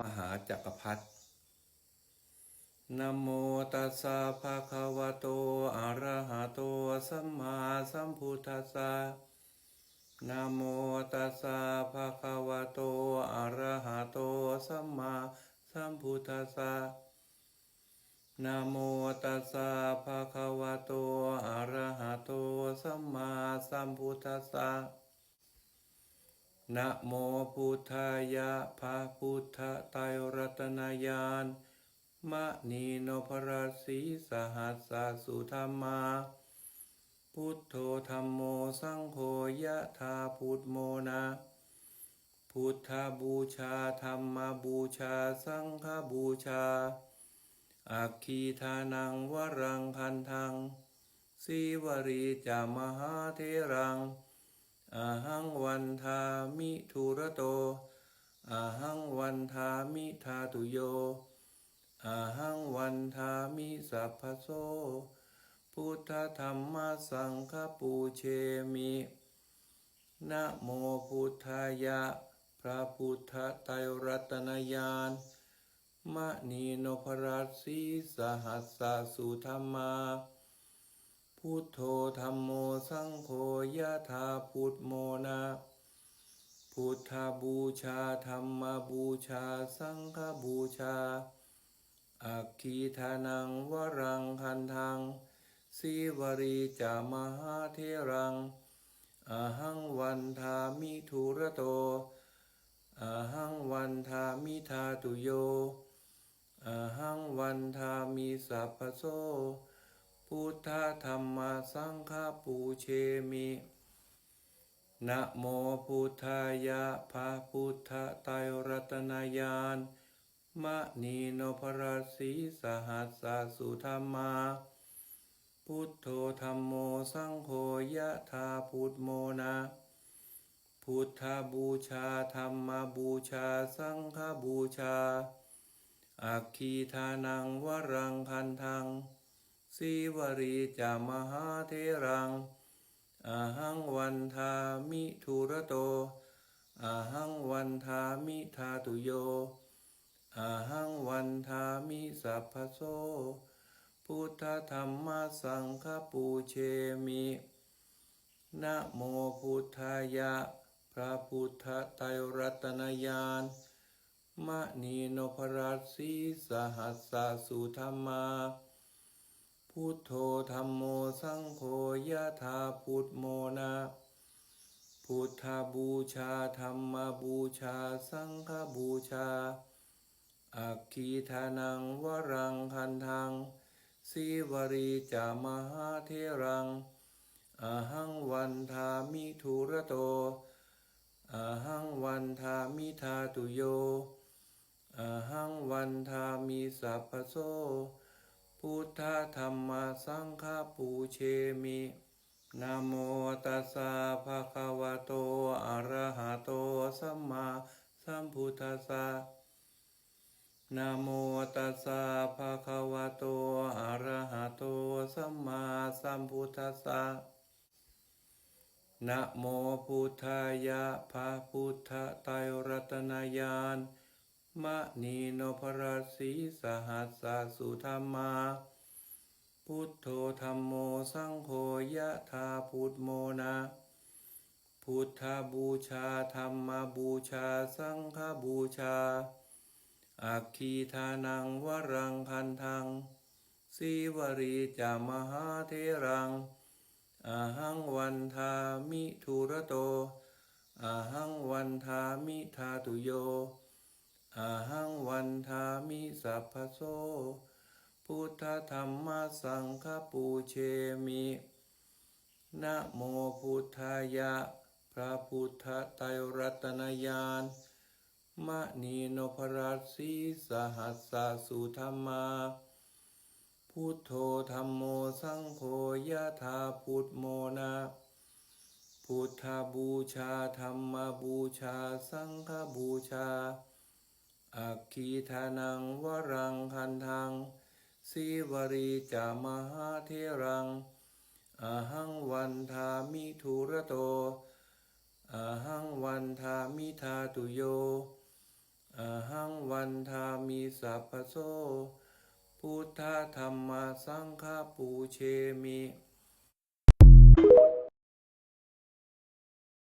มหาจักรพรรดินโมตัสสะภะคะวะโต อะระหะโต สัมมาสัมพุทธัสสะนโมตัสสะภะคะวะโต อะระหะโต สัมมาสัมพุทธัสสะนโมตัสสะภะคะวะโต อะระหะโต สัมมาสัมพุทธัสสะ นะโมพุทธายะภาพุทธไตรรัตนายานมะนีโนภราสีสหัสสะสุธรรมา พุทโธธรรมโมสังโฆยะธาพุทโมนะพุทธบูชาธรรมบูชาสังฆบูชา อัคคีทานังวรังคันทังสีวรีจามหาเทรัง อาหังวันทามิทุระโตอาหังวันทามิทาตุโยอาหังวันทามิสัพพโสพุทธธรรมสังฆปูเชมินะโมพุทธายะ พระพุทธไตรรัตนญาณมะนีนภรัสสีสหัสสสุธรรมา พุทโธธรรมโมสังโฆยะธาพุทโมนะพุทธบูชาธรรมบูชาสังฆบูชา อัคคีทานังวรังคันทังสีวรีจามหาเทรังอหังวันทามิทุระโตอหังวันทามิทาตุโยอหังวันทามิสัพพโส พุทธธรรมสังฆปูเชมินะโมพุทธายะภาพุทธไตรรัตนายานมะนีโนภรสีสหัสสะสุธรรมา พุทโธธรรมโมสังโฆยะธาพุทโมนะพุทธบูชาธรรมบูชาสังฆบูชาอัคคีทานังวรังคันทัง สีวรีจามหาเทรังอาหังวันทามิทุระโตอาหังวันทามิทาตุโยอาหังวันทามิสัพพโส พุทธธรรมสังฆปูเชมินะโมพุทธายะ พระพุทธไตรรัตนญาณมะนีนภรัสสีสหัสสสุธรรมา พุทโธธรรมโมสังโฆยะธาพุทโมนะพุทธบูชาธรรมบูชาสังฆบูชา อัคคีทานังวรังคันทังสีวรีจามหาเทรังอหังวันทามิทุระโตอหังวันทามิทาตุโยอหังวันทามิสัพพโส พุทธธรรมสังฆปูเชมินโมตัสสะภะคะวะโต อะระหะโต สัมมาสัมพุทธัสสะนโมตัสสะภะคะวะโต อะระหะโต สัมมาสัมพุทธัสสะนะโมพุทธายะภาพุทธไตรรัตนายาน มะนีโนภราสีสหัสสะสุธรรมา พุทโธธรรมโมสังโฆยะธาพุทโมนะพุทธบูชาธรรมบูชาสังฆบูชา อัคคีทานังวรังคันทังสีวรีจามหาเทรังอาหังวันทามิทุระโตอาหังวันทามิทาตุโย อาหังวันทามิสัพพโสพุทธธรรมสังฆปูเชมินะโมพุทธายะ พระพุทธไตรรัตนญาณมะนีโนภรัสสีสหัสสะสุธรรมา พุทโธธรรมโมสังโฆยะธาพุทโมนะพุทธบูชาธรรมบูชา สังฆบูชา อัคคีทานังวรังคันทังสีวรีจามหาเทรังอหังวันทามิทุระโตอหังวันทามิทาตุโยอหังวันทามิสัพพโสพุทธธรรมสังฆปูเชมิ